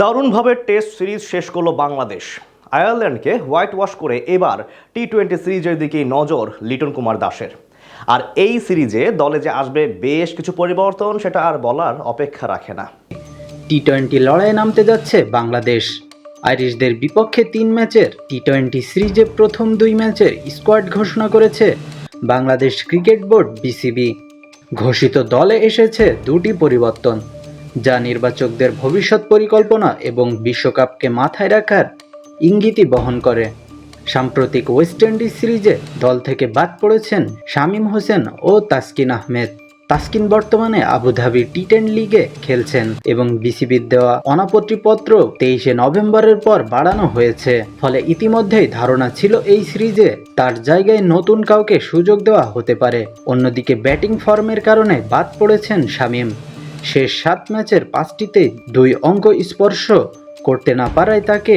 দারুণভাবে test series শেষ করল বাংলাদেশ। আয়ারল্যান্ডকে হোয়াইট ওয়াশ করে এবার টি টোয়েন্টি সিরিজের দিকেই নজর লিটন কুমার দাসের। আর এই সিরিজে দলে যে আসবে বেশ কিছু পরিবর্তন, সেটা আর বলার অপেক্ষা রাখে না। টি টোয়েন্টি লড়াইয়ে নামতে যাচ্ছে বাংলাদেশ। আইরিশদের বিপক্ষে তিন ম্যাচের টি টোয়েন্টি সিরিজে প্রথম দুই ম্যাচের স্কোয়াড ঘোষণা করেছে বাংলাদেশ ক্রিকেট বোর্ড বিসিবি। ঘোষিত দলে এসেছে দুটি পরিবর্তন। যা নির্বাচকদের ভবিষ্যৎ পরিকল্পনা এবং বিশ্বকাপকে মাথায় রাখার ইঙ্গিতই বহন করে। সাম্প্রতিক ওয়েস্ট ইন্ডিজ সিরিজে দল থেকে বাদ পড়েছেন শামীম হোসেন ও তাসকিন আহমেদ। তাসকিন বর্তমানে আবুধাবি টি টেন লিগে খেলছেন এবং বিসিবির দেওয়া অনাপত্তিপত্র তেইশে নভেম্বরের পর বাড়ানো হয়েছে। ফলে ইতিমধ্যেই ধারণা ছিল এই সিরিজে তার জায়গায় নতুন কাউকে সুযোগ দেওয়া হতে পারে। অন্যদিকে ব্যাটিং ফর্মের কারণে বাদ পড়েছেন শামীম। শেষ সাত ম্যাচের পাঁচটিতে দুই অঙ্ক স্পর্শ করতে না পারায় তাকে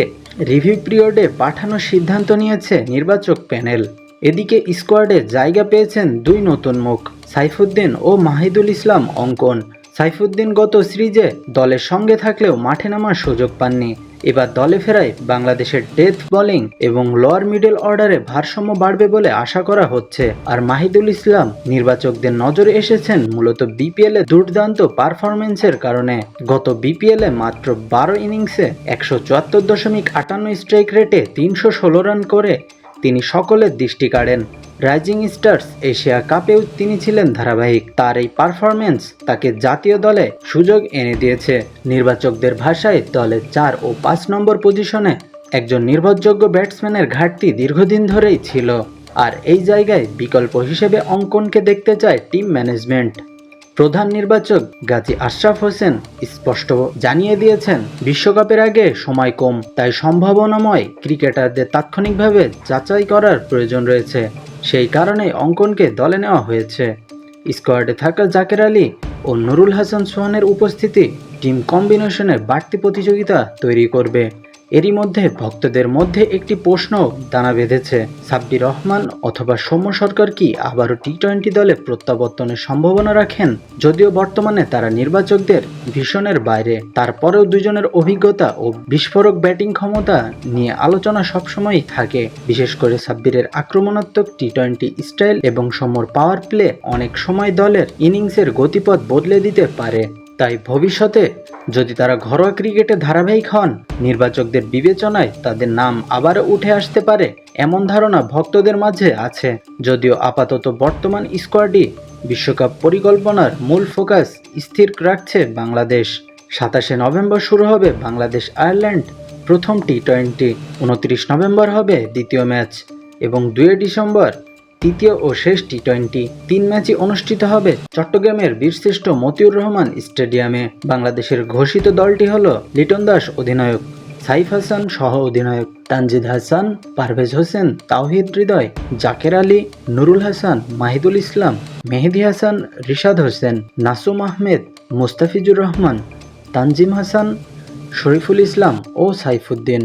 রিভিউ পিরিয়ডে পাঠানোর সিদ্ধান্ত নিয়েছে নির্বাচক প্যানেল। এদিকে স্কোয়াডে জায়গা পেয়েছেন দুই নতুন মুখ, সাইফুদ্দিন ও মাহিদুল ইসলাম অঙ্কন। সাইফুদ্দিন গত সিরিজে দলের সঙ্গে থাকলেও মাঠে নামার সুযোগ পাননি। এবার দলে ফেরায় বাংলাদেশের ডেথ বোলিং এবং লোয়ার মিডল অর্ডারে ভারসাম্য বাড়বে বলে আশা করা হচ্ছে। আর মাহিদুল ইসলাম, নির্বাচকদের নজরে এসেছেন মূলত বিপিএল এ দুর্দান্ত পারফরমেন্সের কারণে। গত বিপিএল এ মাত্র বারো ইনিংসে একশো চুয়াত্তর দশমিক আটান্ন স্ট্রাইক রেটে তিনশো ষোলো রান করে। তিনি সকলের দৃষ্টি কাড়েন। রাইজিং স্টার্স এশিয়া কাপেও তিনি ছিলেন ধারাবাহিক। তার এই পারফরমেন্স তাকে জাতীয় দলে সুযোগ এনে দিয়েছে। নির্বাচকদের ভাষায় দলে চার ও পাঁচ নম্বর পজিশনে একজন নির্ভরযোগ্য ব্যাটসম্যানের ঘাটতি দীর্ঘদিন ধরেই ছিল। আর এই জায়গায় বিকল্প হিসেবে অঙ্কনকে দেখতে চায় টিম ম্যানেজমেন্ট প্রধান নির্বাচক গাজী আশরাফ হোসেন স্পষ্ট জানিয়ে দিয়েছেন, বিশ্বকাপের আগে সময় কম, তাই সম্ভাবনাময় ক্রিকেটারদের তাৎক্ষণিকভাবে যাচাই করার প্রয়োজন রয়েছে। সেই কারণে অঙ্কনকে দলে নেওয়া হয়েছে। স্কোয়াডে থাকা জাকের আলী ও নুরুল হাসান সোহানের উপস্থিতি টিম কম্বিনেশনে বাড়তি প্রতিযোগিতা তৈরি করবে। এরই মধ্যে ভক্তদের মধ্যে একটি প্রশ্ন দানা বেঁধেছে। সাব্বির রহমান অথবা সৌম্য সরকার কি আবারও টি টোয়েন্টি দলে প্রত্যাবর্তনের সম্ভাবনা রাখেন? যদিও বর্তমানে তারা নির্বাচকদের ভীষণের বাইরে, তারপরেও দুজনের অভিজ্ঞতা ও বিস্ফোরক ব্যাটিং ক্ষমতা নিয়ে আলোচনা সবসময়ই থাকে। বিশেষ করে সাব্বিরের আক্রমণাত্মক টি টোয়েন্টি স্টাইল এবং সৌম্যর পাওয়ার প্লে অনেক সময় দলের ইনিংসের গতিপথ বদলে দিতে পারে। তাই ভবিষ্যতে যদি তারা ঘরোয়া ক্রিকেটে ধারাবাহিক হন, নির্বাচকদের বিবেচনায় তাদের নাম আবারও উঠে আসতে পারে এমন ধারণা ভক্তদের মাঝে আছে। যদিও আপাতত বর্তমান স্কোয়াডই বিশ্বকাপ পরিকল্পনার মূল ফোকাস স্থির রাখছে বাংলাদেশ। সাতাশে নভেম্বর শুরু হবে বাংলাদেশ আয়ারল্যান্ড। প্রথম টি টোয়েন্টি। উনত্রিশ নভেম্বর হবে দ্বিতীয় ম্যাচ। এবং দুই ডিসেম্বর তৃতীয় ও শেষ টি টোয়েন্টি তিন ম্যাচই অনুষ্ঠিত হবে চট্টগ্রামের বীরশ্রেষ্ঠ মতিউর রহমান স্টেডিয়ামে। বাংলাদেশের ঘোষিত দলটি হল লিটন দাস অধিনায়ক, সাইফ হাসান সহ অধিনায়ক তানজিদ হাসান, পারভেজ হোসেন, তাওহিদ হৃদয়, জাকের আলী, নুরুল হাসান, মাহিদুল ইসলাম, মেহেদি হাসান, রিশাদ হোসেন, নাসুম আহমেদ, মুস্তাফিজুর রহমান, তানজিম হাসান, শরীফুল ইসলাম ও সাইফুদ্দিন।